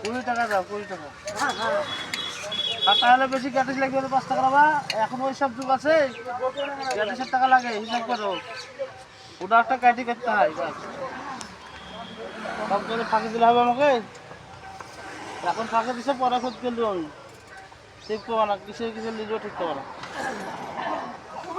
কুড়ি টাকা দাও কুড়ি টাকা আর তাহলে বেশি গ্যাটিস লাগবে পাঁচ টাকা বা এখন ওই সব যুগ আছে গ্যাটিসের টাকা লাগে হিসাব করো ওটা একটা ক্যাটি করতে হয়। সব করে ফাঁকি দিলে হবে আমাকে এখন ফাঁকি দিছে পরে খোঁজ করলি আমি ঠিক করব না কিসের কিসের লিজও ঠিক করব না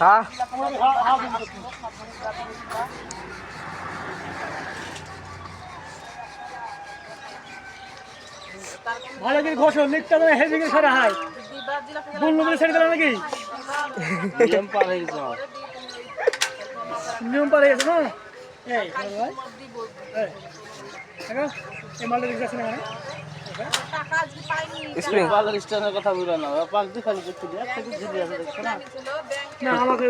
হ্যাঁ ভালো করে ঘষো লিখতে হবে হেভি করে সারা হয় বলল বলে ছেড়ে দিলাম নাকি নিয়ম পার হয়ে গেছে নিয়ম পারে গেছে না এই ভাই এই মালটা দেখতে যাচ্ছে না মানে স্প্রিং পালের স্ট্যান্ডের কথা বলে না পাক দিয়ে খালি দেখতে দিয়ে একটা ঝুলি আছে দেখছ না না আমাকে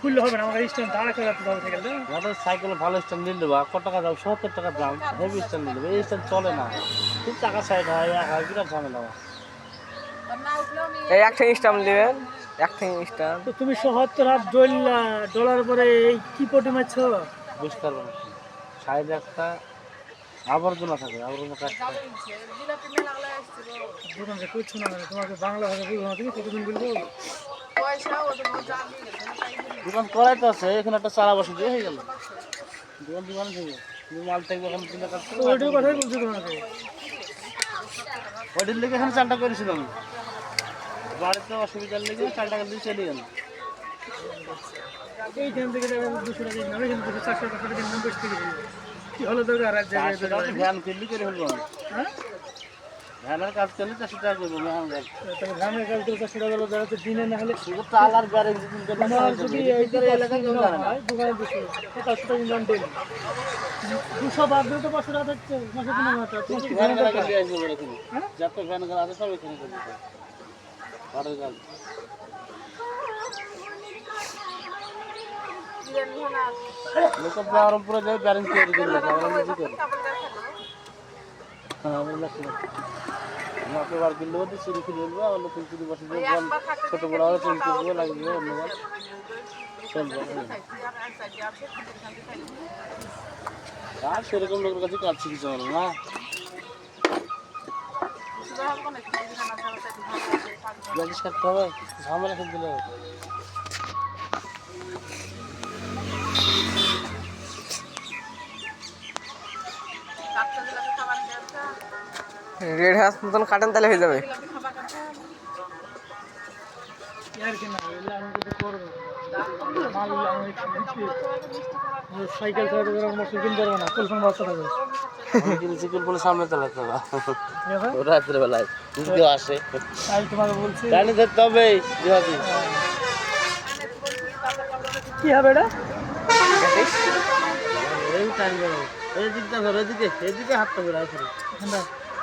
খুললে হবে না আমাকে স্ট্যান্ড দাঁড়া করে রাখতে হবে সাইকেলটা আমাদের সাইকেলে ভালো স্ট্যান্ড নিয়ে নেব কত টাকা দাম সত্তর টাকা দাম হেভি স্ট্যান্ড নিয়ে নেব এই স্ট্যান্ড চলে না। খুব টাকা সাইড হয় এক হয় বিরাট ঝামেলা। এই নেবেন স্টাম্প তো তুমি সত্তর হাত ডলা ডলার পরে এই কি পটি মারছো? বুঝতে পারব না। সাইডে একটা আবর্জনা থাকে আবর্জনা কাটতে। দোকান থেকে করছ না তোমাকে বাংলা ভাষা বুঝব না তুমি কতদিন বলব? দোকান করাই তো আছে এখানে একটা চারা বসে দিয়ে হয়ে গেল। দোকান দোকান থেকে তুমি মাল থাকবে এখন ওইটার কথাই বলছো তোমাকে। ওইটির লেগে এখানে চালটা করেছিলাম। বাড়িতে অসুবিধার লেগে চালটা দিয়ে চলে গেল। এইখান থেকে দুশো টাকা দুশো চারশো টাকা বেশি থেকে কি হলো দরকার আর এক জায়গায় ভ্যান কিনলে করে ফেলব আমি। হ্যাঁ? ভ্যানের কাজ করলে চারশো টাকা করব ভ্যান গাড়ি তাহলে ধানের কাজ করে চারশো টাকা যাচ্ছে দিনে না হলে শুধু আর ব্যারেক যদি এই এলাকায় দোকানে দুশো চারশো টাকা ইনকাম ডেলি দুশো বাদ দিলে তো পাঁচশো টাকা থাকছে মাসে তিন হাজার টাকা। কি ভ্যান গাড়ি আসব বলে এখানে। হ্যাঁ? যত ভ্যান গাড়ি আছে সব এখানে করে দিতে লোকের বহরমপুরে যাই ব্যারেন্স তৈরি করে আমরা নিজে করি হ্যাঁ আমরা আমাকে বার কিনলে বলতে চুরি কিনে ফেলব আবার নতুন চুরি বসে দেবো বল ছোটো বড় হলে করে দেবো লাগিয়ে অন্য বার চলবে আর সেরকম লোকের কাছে কাজ শিখেছে আমার না ঝামেলা দিলে হবে রেড হাউস মতন কাটেন তাহলে হয়ে যাবে। সাইকেল সামনে চালাতে হবে। ঠিক আছে রাত্রে বেলায় কেউ আসে। তোমাকে বলছি। জানি ধরতে হবে কি হবে এটা? ধরো এদিকে এদিকে হাতটা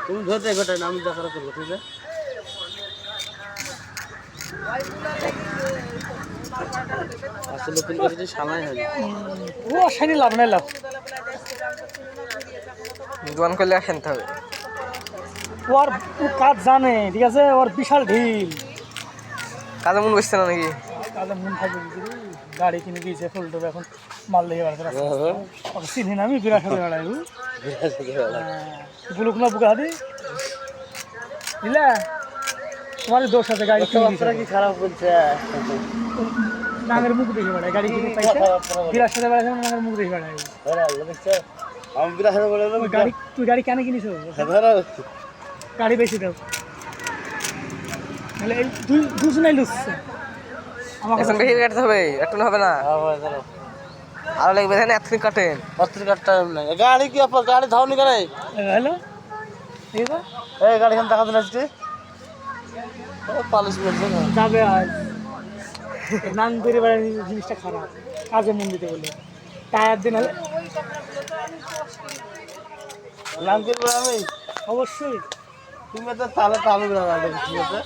তুমি ধরতে ঘটাই না আমি দেখা করব ঠিক আছে? আসলে সামাই হয় ও শাইনি লাভ নাই লাভ। দোকান করলে খেলতে হবে। ওর কাজ জানে ঠিক আছে? ওর বিশাল ঢিল। কাজে মন বসছে না নাকি? কাজে মন থাকবে গাড়ি কিনে দিয়েছে ফুল টুল এখন মাল দিয়ে বেড়াতে রাখছে ওকে চিনি না আমি বিরাট হয়ে বেড়াই বুলুক না বুকা তোমাদের দোষ আছে গাড়ি কি খারাপ বলছে? নামের মুখ দেখে বেড়ায় গাড়ি কিনে পাইছে। বিরাট সাথে বেড়াচ্ছে মুখ দেখে বেড়ায়। আমি বিরাট গাড়ি তুই গাড়ি কেন কিনিস গাড়ি বেশি দাও। তাহলে দুজনেই লুচ্ছে। এখন বেশি কাটতে হবে একটু হবে না। ধরো আরও লাগবে তাই না এতদিন কাটেন। পত্রিকার টাইম নাই গাড়ি কি আপনার? গাড়ি ধাওনি কেন? হ্যালো এই গাড়ি খান দেখা দিন আজকে। পালিশ না। যাবে আজ। নান করে বেড়ায় জিনিসটা খারাপ। কাজে মন দিতে বলে টায়ার দিন হলে নাম করব আমি অবশ্যই। তুমি তো তালে তালে বেড়াবে ঠিক আছে তাহলে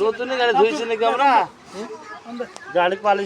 নতুন গাড়ি ধুয়েছি নাকি আমরা? গাড়ি পালিশ